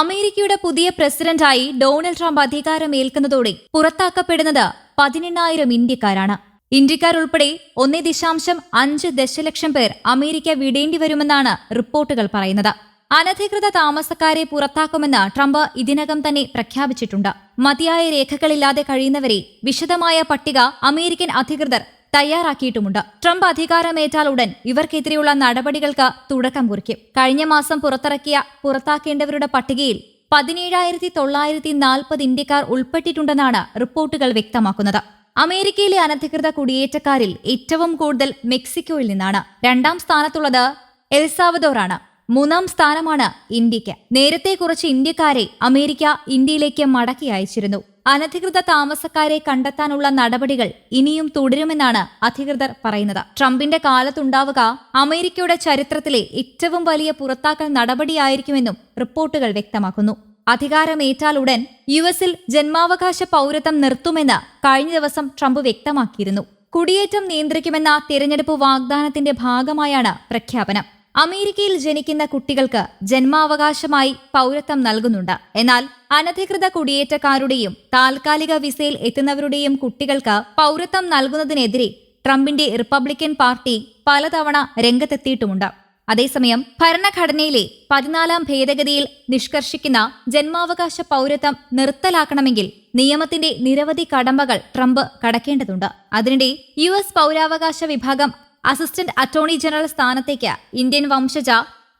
അമേരിക്കയുടെ പുതിയ പ്രസിഡന്റായി ഡൊണാൾഡ് ട്രംപ് അധികാരമേൽക്കുന്നതോടെ പുറത്താക്കപ്പെടുന്നത് പതിനെണ്ണായിരം ഇന്ത്യക്കാരാണ്. ഇന്ത്യക്കാർ ഉൾപ്പെടെ ഒന്നേ ദശാംശം അഞ്ച് ദശലക്ഷം പേർ അമേരിക്ക വിടേണ്ടി വരുമെന്നാണ് റിപ്പോർട്ടുകൾ പറയുന്നത്. അനധികൃത താമസക്കാരെ പുറത്താക്കുമെന്ന് ട്രംപ് ഇതിനകം തന്നെ പ്രഖ്യാപിച്ചിട്ടുണ്ട്. മതിയായ രേഖകളില്ലാതെ കഴിയുന്നവരെ വിശദമായ പട്ടിക അമേരിക്കൻ അധികൃതർ തയ്യാറാക്കിയിട്ടുമുണ്ട്. ട്രംപ് അധികാരമേറ്റാൽ ഉടൻ ഇവർക്കെതിരെയുള്ള നടപടികൾക്ക് തുടക്കം കുറിക്കും. കഴിഞ്ഞ മാസം പുറത്തിറക്കിയ പുറത്താക്കേണ്ടവരുടെ പട്ടികയിൽ പതിനേഴായിരത്തി തൊള്ളായിരത്തി നാൽപ്പത് ഇന്ത്യക്കാർ ഉൾപ്പെട്ടിട്ടുണ്ടെന്നാണ് റിപ്പോർട്ടുകൾ വ്യക്തമാക്കുന്നത്. അമേരിക്കയിലെ അനധികൃത കുടിയേറ്റക്കാരിൽ ഏറ്റവും കൂടുതൽ മെക്സിക്കോയിൽ നിന്നാണ്. രണ്ടാം സ്ഥാനത്തുള്ളത് എൽസാവദോറാണ് മൂന്നാം സ്ഥാനമാണ് ഇന്ത്യയ്ക്ക്. നേരത്തെ കുറച്ച് ഇന്ത്യക്കാരെ അമേരിക്ക ഇന്ത്യയിലേക്ക് മടക്കി അയച്ചിരുന്നു. അനധികൃത താമസക്കാരെ കണ്ടെത്താനുള്ള നടപടികൾ ഇനിയും തുടരുമെന്നാണ് അധികൃതർ പറയുന്നത്. ട്രംപിന്റെ കാലത്തുണ്ടാവുക അമേരിക്കയുടെ ചരിത്രത്തിലെ ഏറ്റവും വലിയ പുറത്താക്കൽ നടപടിയായിരിക്കുമെന്നും റിപ്പോർട്ടുകൾ വ്യക്തമാക്കുന്നു. അധികാരമേറ്റാലുടൻ യു എസിൽ ജന്മാവകാശ പൗരത്വം നിർത്തുമെന്ന് കഴിഞ്ഞ ദിവസം ട്രംപ് വ്യക്തമാക്കിയിരുന്നു. കുടിയേറ്റം നിയന്ത്രിക്കുമെന്ന തിരഞ്ഞെടുപ്പ് വാഗ്ദാനത്തിന്റെ ഭാഗമായാണ് പ്രഖ്യാപനം. അമേരിക്കയിൽ ജനിക്കുന്ന കുട്ടികൾക്ക് ജന്മാവകാശമായി പൗരത്വം നൽകുന്നുണ്ട്. എന്നാൽ അനധികൃത കുടിയേറ്റക്കാരുടെയും താൽക്കാലിക വിസയിൽ എത്തുന്നവരുടെയും കുട്ടികൾക്ക് പൗരത്വം നൽകുന്നതിനെതിരെ ട്രംപിന്റെ റിപ്പബ്ലിക്കൻ പാർട്ടി പലതവണ രംഗത്തെത്തിയിട്ടുമുണ്ട്. അതേസമയം ഭരണഘടനയിലെ പതിനാലാം ഭേദഗതിയിൽ നിഷ്കർഷിക്കുന്ന ജന്മാവകാശ പൗരത്വം നിർത്തലാക്കണമെങ്കിൽ നിയമത്തിന്റെ നിരവധി കടമ്പകൾ ട്രംപ് കടക്കേണ്ടതുണ്ട്. അതിനിടെ യു എസ് പൗരാവകാശ വിഭാഗം അസിസ്റ്റന്റ് അറ്റോർണി ജനറൽ സ്ഥാനത്തേക്ക് ഇന്ത്യൻ വംശജ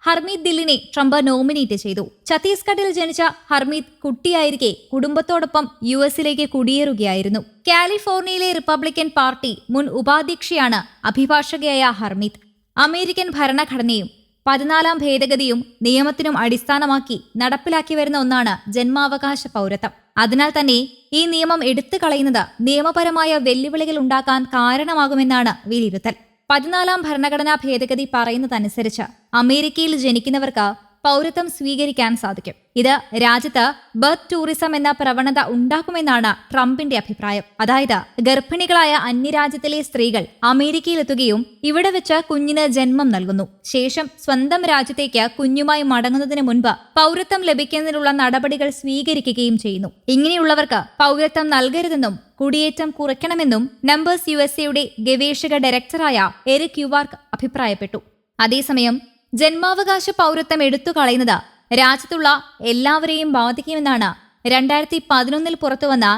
ഹർമീത് ദില്ലിനെ ട്രംപ് നോമിനേറ്റ് ചെയ്തു. ഛത്തീസ്ഗഡിൽ ജനിച്ച ഹർമീത് കുട്ടിയായിരിക്കെ കുടുംബത്തോടൊപ്പം യു എസിലേക്ക് കുടിയേറുകയായിരുന്നു. കാലിഫോർണിയയിലെ റിപ്പബ്ലിക്കൻ പാർട്ടി മുൻ ഉപാധ്യക്ഷയാണ് അഭിഭാഷകയായ ഹർമീത്. അമേരിക്കൻ ഭരണഘടനയും പതിനാലാം ഭേദഗതിയും നിയമത്തിനും അടിസ്ഥാനമാക്കി നടപ്പിലാക്കി വരുന്ന ഒന്നാണ് ജന്മാവകാശ പൗരത്വം. അതിനാൽ തന്നെ ഈ നിയമം എടുത്തു കളയുന്നത് നിയമപരമായ വെല്ലുവിളികൾ ഉണ്ടാക്കാൻ കാരണമാകുമെന്നാണ് വിലയിരുത്തൽ. പതിനാലാം ഭരണഘടനാ ഭേദഗതി പറയുന്നതനുസരിച്ച് അമേരിക്കയിൽ ജനിക്കുന്നവർക്ക് പൗരത്വം സ്വീകരിക്കാൻ സാധിക്കും. ഇത് രാജ്യത്ത് ബർത്ത് ടൂറിസം എന്ന പ്രവണത ഉണ്ടാക്കുമെന്നാണ് ട്രംപിന്റെ അഭിപ്രായം. അതായത് ഗർഭിണികളായ അന്യരാജ്യത്തിലെ സ്ത്രീകൾ അമേരിക്കയിലെത്തുകയും ഇവിടെ വെച്ച് കുഞ്ഞിന് ജന്മം നൽകുന്നു. ശേഷം സ്വന്തം രാജ്യത്തേക്ക് കുഞ്ഞുമായി മടങ്ങുന്നതിന് മുൻപ് പൗരത്വം ലഭിക്കുന്നതിനുള്ള നടപടികൾ സ്വീകരിക്കുകയും ചെയ്യുന്നു. ഇങ്ങനെയുള്ളവർക്ക് പൗരത്വം നൽകരുതെന്നും കുടിയേറ്റം കുറയ്ക്കണമെന്നും നമ്പേഴ്സ് യു എസ് എയുടെ ഗവേഷക ഡയറക്ടറായ എറിക് യുവാർക്ക് അഭിപ്രായപ്പെട്ടു. അതേസമയം ജന്മാവകാശ പൗരത്വം എടുത്തു കളയുന്നത് രാജ്യത്തുള്ള എല്ലാവരെയും ബാധിക്കുമെന്നാണ് രണ്ടായിരത്തി പതിനൊന്നിൽ പുറത്തുവന്ന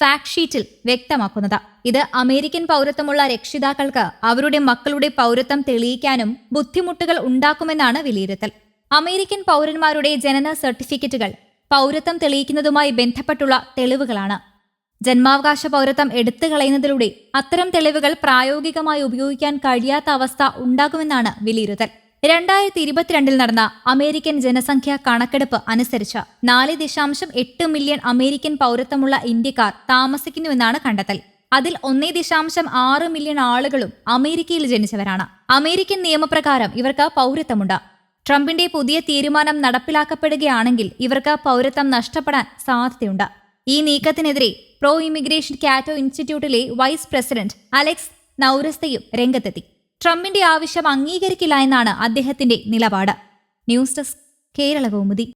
ഫാക്ട് ഷീറ്റിൽ വ്യക്തമാക്കുന്നത്. ഇത് അമേരിക്കൻ പൗരത്വമുള്ള രക്ഷിതാക്കൾക്ക് അവരുടെ മക്കളുടെ പൗരത്വം തെളിയിക്കാനും ബുദ്ധിമുട്ടുകൾ ഉണ്ടാക്കുമെന്നാണ് വിലയിരുത്തൽ. അമേരിക്കൻ പൗരന്മാരുടെ ജനന സർട്ടിഫിക്കറ്റുകൾ പൗരത്വം തെളിയിക്കുന്നതുമായി ബന്ധപ്പെട്ടുള്ള തെളിവുകളാണ്. ജന്മാവകാശ പൗരത്വം എടുത്തു കളയുന്നതിലൂടെ അത്തരം തെളിവുകൾ പ്രായോഗികമായി ഉപയോഗിക്കാൻ കഴിയാത്ത അവസ്ഥ ഉണ്ടാകുമെന്നാണ് വിലയിരുത്തൽ. രണ്ടായിരത്തി ഇരുപത്തിരണ്ടിൽ നടന്ന അമേരിക്കൻ ജനസംഖ്യാ കണക്കെടുപ്പ് അനുസരിച്ച് നാല് ദശാംശം എട്ട് മില്യൺ അമേരിക്കൻ പൗരത്വമുള്ള ഇന്ത്യക്കാർ താമസിക്കുന്നുവെന്നാണ് കണ്ടെത്തൽ. അതിൽ ഒന്നേ ദശാംശം ആറ് മില്യൺ ആളുകളും അമേരിക്കയിൽ ജനിച്ചവരാണ്. അമേരിക്കൻ നിയമപ്രകാരം ഇവർക്ക് പൗരത്വമുണ്ട്. ട്രംപിന്റെ പുതിയ തീരുമാനം നടപ്പിലാക്കപ്പെടുകയാണെങ്കിൽ ഇവർക്ക് പൗരത്വം നഷ്ടപ്പെടാൻ സാധ്യതയുണ്ട്. ഈ നീക്കത്തിനെതിരെ പ്രോ ഇമിഗ്രേഷൻ കാറ്റോ ഇൻസ്റ്റിറ്റ്യൂട്ടിലെ വൈസ് പ്രസിഡന്റ് അലക്സ് നൌരസ്തയും രംഗത്തെത്തി. ട്രംപിന്റെ ആവശ്യം അംഗീകരിക്കില്ല എന്നാണ് അദ്ദേഹത്തിന്റെ നിലപാട്. News desk Kerala Kaumudi.